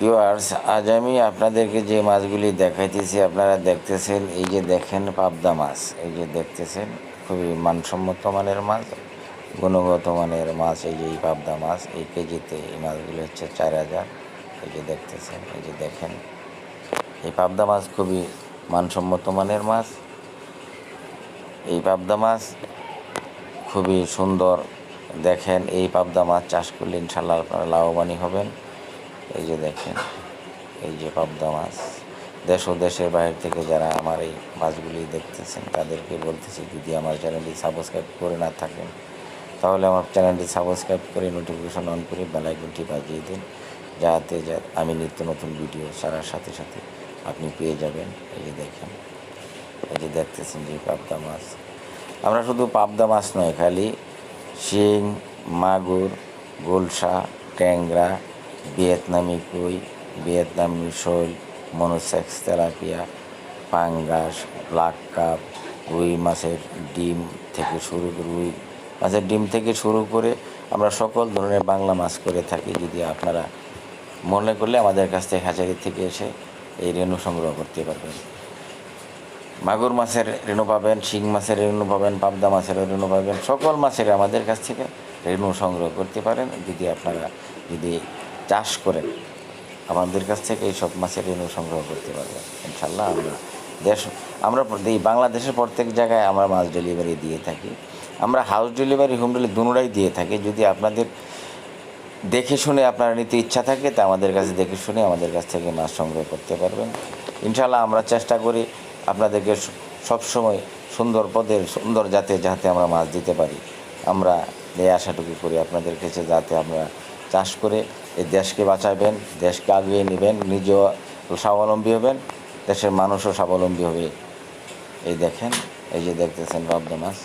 Viewers আজ আমি আপনাদেরকে যে মাছগুলি দেখাইতেছি, আপনারা দেখতেছেন, এই যে দেখেন পাবদা মাছ। এই যে দেখতেছেন, খুবই মানসম্মত মানের মাছ, গুণগত মানের মাছ, এই যে এই পাবদা মাছ, এই কেজিতে এই মাছগুলি হচ্ছে চার হাজার। এই যে দেখতেছেন, এই যে দেখেন, এই পাবদা মাছ খুবই মানসম্মত মানের মাছ। এই পাবদা মাছ খুবই সুন্দর। দেখেন, এই পাবদা মাছ চাষ করলে ইনশাল্লাহ আপনারা লাভবানই হবেন। এই যে দেখেন, এই যে পাবদা মাছ। দেশ ও দেশের বাইরে থেকে যারা আমার এই মাছগুলি দেখতেছেন, তাদেরকে বলতেছি, যদি আমার চ্যানেলটি সাবস্ক্রাইব করে না থাকেন, তাহলে আমার চ্যানেলটি সাবস্ক্রাইব করে নোটিফিকেশন অন করে বেলাইকনটি বাজিয়ে দিন, যাতে আমি নিত্য নতুন ভিডিও ছাড়ার সাথে সাথে আপনি পেয়ে যাবেন। এই যে দেখেন, এই যে দেখতেছেন যে পাবদা মাছ। আমরা শুধু পাবদা মাছ নয়, খালি শিং, মাগুর, গোলসা, ট্যাংরা ভিয়েতনামি কই, ভিয়েতনামি শৈল, মনোসেক্স তেলাপিয়া, পাঙ্গাস, ব্ল্যাক কাপ, রুই মাছের ডিম থেকে শুরু করে রুই মাছের ডিম থেকে শুরু করে আমরা সকল ধরনের বাংলা মাছ করে থাকি। যদি আপনারা মনে করলে আমাদের কাছ থেকে হাজারি থেকে এসে এই রেণু সংগ্রহ করতে পারবেন। মাগুর মাছের রেণু পাবেন, শিং মাছের রেণু পাবেন, পাবদা মাছের রেণু পাবেন, সকল মাছের আমাদের কাছ থেকে রেণু সংগ্রহ করতে পারেন। যদি আপনারা যদি চাষ করেন আমাদের কাছ থেকে এই সব মাছের ঋণ সংগ্রহ করতে পারবেন ইনশাল্লাহ আমরা দেশ, আমরা এই বাংলাদেশের প্রত্যেক জায়গায় আমরা মাছ ডেলিভারি দিয়ে থাকি। আমরা হাউস ডেলিভারি হোম ডেলিভারি দুটোটাই দিয়ে থাকি। যদি আপনাদের দেখে শুনে আপনারা নিতে ইচ্ছা থাকে, তা আমাদের কাছে দেখে শুনে আমাদের কাছ থেকে মাছ সংগ্রহ করতে পারবেন। ইনশাল্লাহ আমরা চেষ্টা করি আপনাদেরকে সবসময় সুন্দর পদের, সুন্দর জাতে যাতে আমরা মাছ দিতে পারি। আমরা এই আশাটুকু করি আপনাদের কাছে, যাতে আমরা চাষ করে এই দেশকে বাঁচাবেন, দেশকে আগিয়ে নেবেন, নিজেও স্বাবলম্বী হবেন, দেশের মানুষও স্বাবলম্বী হবে। এই দেখেন, এই যে দেখতেছেন পাবদা মাছ।